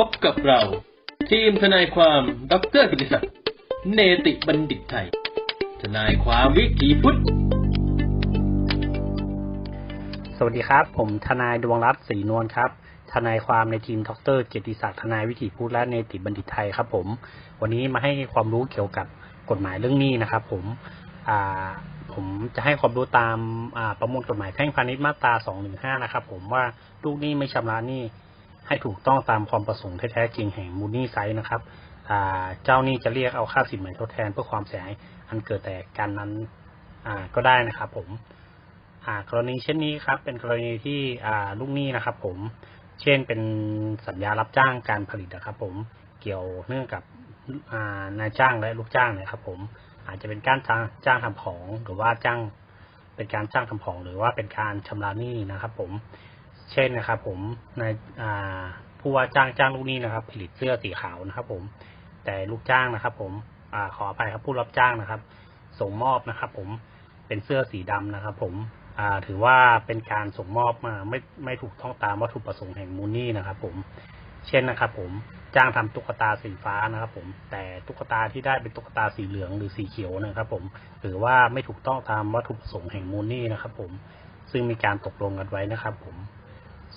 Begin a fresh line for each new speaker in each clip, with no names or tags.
พบกับเรา ทีมทนายความดรกิติศักดิ์เนติบัณฑิตไทย ทนายความวิถีพุทธ
สวัสดีครับ ผมทนายดวงรัตน์ศรีนวลครับ ทนายความในทีมดรเกียรติศักดิ์ทนายวิถีพูดและเนติบัณฑิตไทยครับ ผม วันนี้มาให้ความรู้เกี่ยวกับกฎหมายเรื่องหนี้นะครับ ผมผมจะให้ความรู้ตามประมวลกฎหมายแพ่งพาณิชย์มาตรา 215 นะครับผมว่าลูกหนี้ไม่ชำระหนี้ ให้ถูกต้องตามความประสงค์แท้ๆจริงแห่งมูลนี้ไซส์นะครับเจ้าหนี้จะเรียกเอาค่าสินไหมทดแทนเพื่อความเสียหายอันเกิดแต่การนั้นก็ได้นะครับ ผมกรณีเช่นนี้ครับ เป็นกรณีที่ลูกหนี้นะครับ ผม เช่นเป็นสัญญารับจ้างการผลิตนะครับ ผมเกี่ยวเนื่องกับานายจ้างและลูกจ้างนะครับ ผม อาจจะเป็นการจ้างจ้างทำของหรือว่าจ้างเป็นการจ้างทำของหรือว่าเป็นการชำระหนี้นะครับ ผม เช่นนะครับ ผมในผู้ว่าจ้างจ้างลูกหนี้นะครับ ผลิตเสื้อสีขาวนะครับ ผม แต่ลูกจ้างนะครับ ผมอขออภัยครับผู้รับจ้างนะครับ ส่งมอบนะครับ ผมเป็นเสื้อสีดำนะครับ ผมถือว่าเป็นการส่งมอบมาไม่ไม่ถูกต้องตามวัตถุประสงค์แห่งมูลนี่นะครับ ผม เช่นนะครับ ผมจ้างทำตุ๊กตาสีฟ้านะครับ ผม แต่ตุ๊กตาที่ได้เป็นตุ๊กตาสีเหลืองหรือสีเขียวนะครับ ผมหรือว่าไม่ถูกต้องตามวัตถุประสงค์แห่งมูลนี่นะครับ ผมซึ่งมีการตกลงกันไว้นะครับ ผม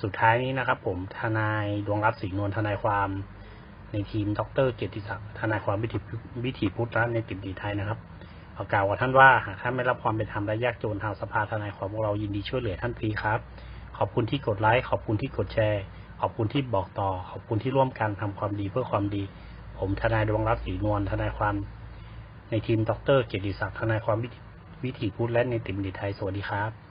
สุดท้ายนี้นะครับผมทนายดวงรัตน์ศรีนวลทนายความในทีมดรเกียรติศักดิ์ทนายความวิถีวิถีพุทธและในติมดีไทยนะครับขอกล่าวกับท่านว่าหากท่านไม่รับความเป็นธรรมและยากจนทางสภาทนายความของเรายินดีช่วยเหลือท่านฟรีครับ ขอบคุณที่กดไลค์ขอบคุณที่กดแชร์ ขอบคุณที่บอกต่อ ขอบคุณที่ร่วมกันทำความดีเพื่อความดี ผมทนายดวงรัตน์ศรีนวลทนายความ ในทีมดรเกียรติศักดิ์ทนายความวิถีพุทธและในติมดีไทยสวัสดีครับ